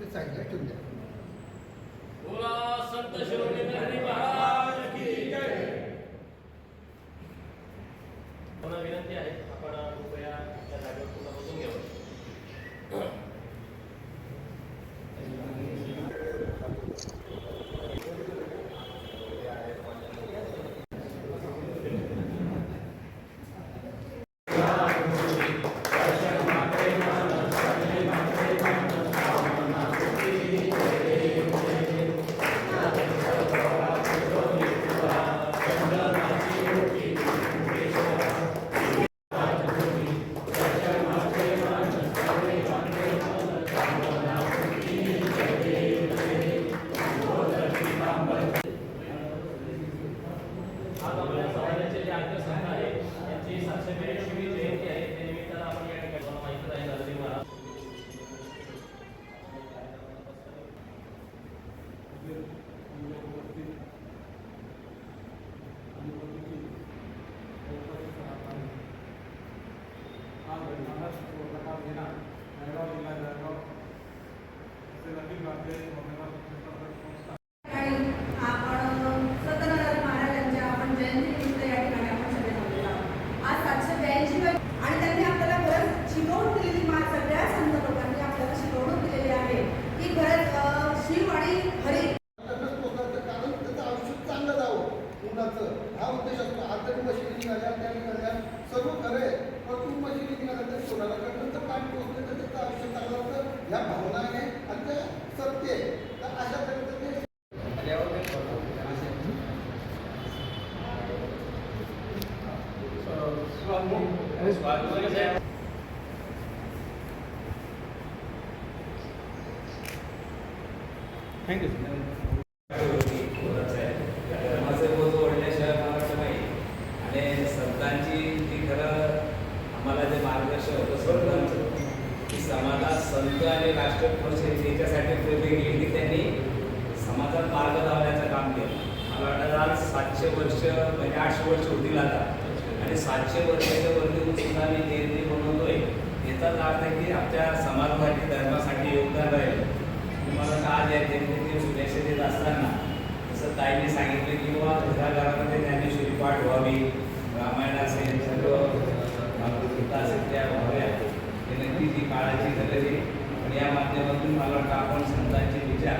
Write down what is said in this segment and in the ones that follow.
cái sành đã từng đẹp Gracias. समाजाचे आहे सातशे ब्याऐंशी जयंती आहे त्या निमित्तानं आपण या ठिकाणी माहिती आहे गणपती महाराज महाराष्ट्र देणार जळगाव जिल्हा जळगाव तसेच मग भारतीय स्वर्णकार शिक्षण संस्था ठिकाणी आपण सत्यनारायण महाराजांच्या आपण जयंतीनिमित्त या ठिकाणी आपण सगळे जमलेलो आहोत. आज सातशे ब्याऐंशी आणि त्यांनी आपल्याला खरंच शिकवून दिलेली मा सगळ्या संत लोकांनी आपल्याला शिकवणूक दिलेली आहे की खरंच अं, शिव आणि हरी त्यांनाच पोहोचायचं कारण त्याचं आयुष्य चांगलं जावं मुलाचं हा उद्देश असतो आज जरी मशिनी निघाल्या त्या निघाल्या. सर्व खरं आहे पण तू मशिनी निघाल्या तर सोडायला कारण तर पाणी पोहोचलं तर त्याचं आयुष्य चांगलं होतं. या भावना आहे आणि ते सत्य आहे. तर अशा प्रकारचं ते थँक्यू धर्माचे बोध ओढल्याशिवाय मला वाटतं नाही आणि संतांची जी खरं आम्हाला जे मार्गदर्शन होतं संतांचं की समाजात संत आणि राष्ट्रपुरुष याच्यासाठी त्याच्यासाठी गेले की त्यांनी समाजात मार्ग लावण्याचं काम केलं. मला वाटतं आज सातशे वर्ष म्हणजे आठशे वर्ष होतील आता. आणि सातशे वर्षाच्या वरती सुद्धा मी जयंती बनवतोय याचाच अर्थ आहे की आमच्या समाजासाठी धर्मासाठी योगदान राहील. तुम्हाला का आज या जयंतीची शुभेच्छा देत असताना जसं ताईने सांगितलं की बाबा घराघरामध्ये ज्ञानेश्वरी पाठ व्हावी. रामायण असेल सर्व भागवतगीता असेल त्या व्हाव्या हे नक्की जी काळाची गरज आहे. आणि या माध्यमातून मला वाटतं आपण संतांचे विचार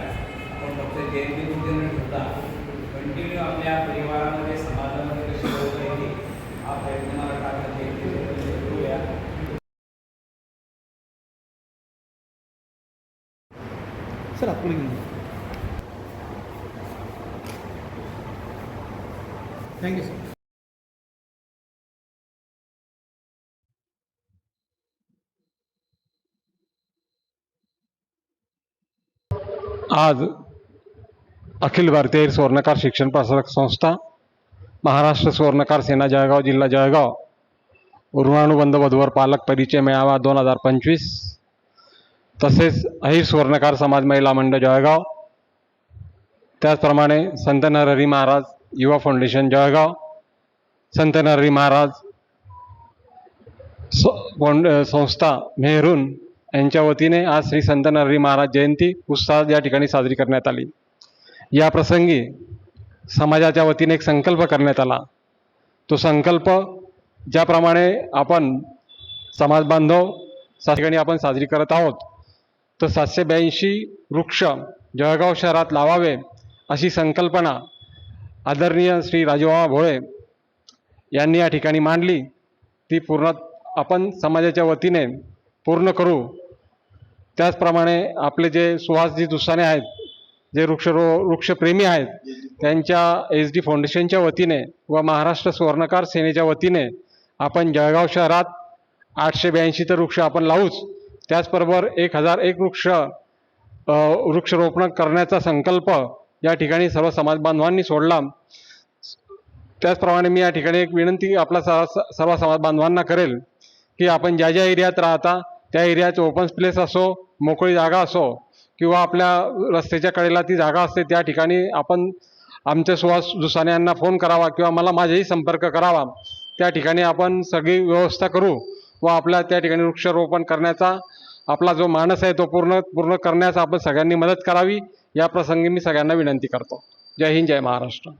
आपण फक्त जयंतीपुरते न ठेवता. कंटिन्यू आपल्या परिवारामध्ये समाजामध्ये कशी होत येईल हा प्रयत्न मला वाटतं आपण करूया. सर आपण थँक्यू सर आज अखिल भारतीय स्वर्णकार शिक्षण प्रसारक संस्था, महाराष्ट्र स्वर्णकार सेना जळगाव, जिल्हा जळगाव ऋणानुबंध वधूवर पालक परिचय मेळावा दोन हज़ार पंचवीस, तसेच अहिर स्वर्णकार समाज महिला मंडळ जळगाव, त्याचप्रमाणे संत नरहरी महाराज युवा फाउंडेशन जळगाव, संत नरहरी महाराज संस्था मेहरून यांच्या वतीने आज श्री संत नरहरी महाराज जयंती उत्साहात या ठिकाणी साजरी करण्यात आली. या प्रसंगी समाजाच्या वतीने एक संकल्प करण्यात आला. तो संकल्प ज्याप्रमाणे आपण समाज बांधव सा ठिकाणी आपण साजरी करत आहोत तर सातशे ब्याऐंशी वृक्ष जळगाव शहरात लावावे अशी संकल्पना आदरणीय श्री राजूबाबा भोळे यांनी या ठिकाणी मांडली. ती पूर्ण आपण समाजाच्या वतीने पूर्ण करू त्याचप्रमाणे आपले जे सुहासजी दुसाने आहेत जे वृक्षरो वृक्षप्रेमी आहेत त्यांच्या एस डी फाउंडेशनच्या वतीने व महाराष्ट्र स्वर्णकार सेनेच्या वतीने आपण जळगाव शहरात आठशे ब्याऐंशी तर वृक्ष आपण लावूच त्याचबरोबर एक हजार एक वृक्ष वृक्षरोपण करण्याचा संकल्प या ठिकाणी सर्व समाज बांधवांनी सोडला. त्याचप्रमाणे मी या ठिकाणी एक विनंती आपला स- सर्व समाज बांधवांना करेल की आपण ज्या ज्या एरियात राहता त्या एरियाचे ओपन प्लेस असो मोकळी जागा असो किंवा आपल्या रस्त्याच्या कडेला ती जागा असते त्या ठिकाणी आपण आमच्या सुहास दुसाने यांना फोन करावा किंवा मला माझ्याही संपर्क करावा. त्या ठिकाणी आपण सगळी व्यवस्था करू व आपल्या त्या ठिकाणी वृक्षारोपण करण्याचा आपला जो मानस आहे तो पूर्ण पूर्ण करण्यास आपण सगळ्यांनी मदत करावी. या प्रसंगी मी सगळ्यांना विनंती करतो. जय हिंद जय महाराष्ट्र.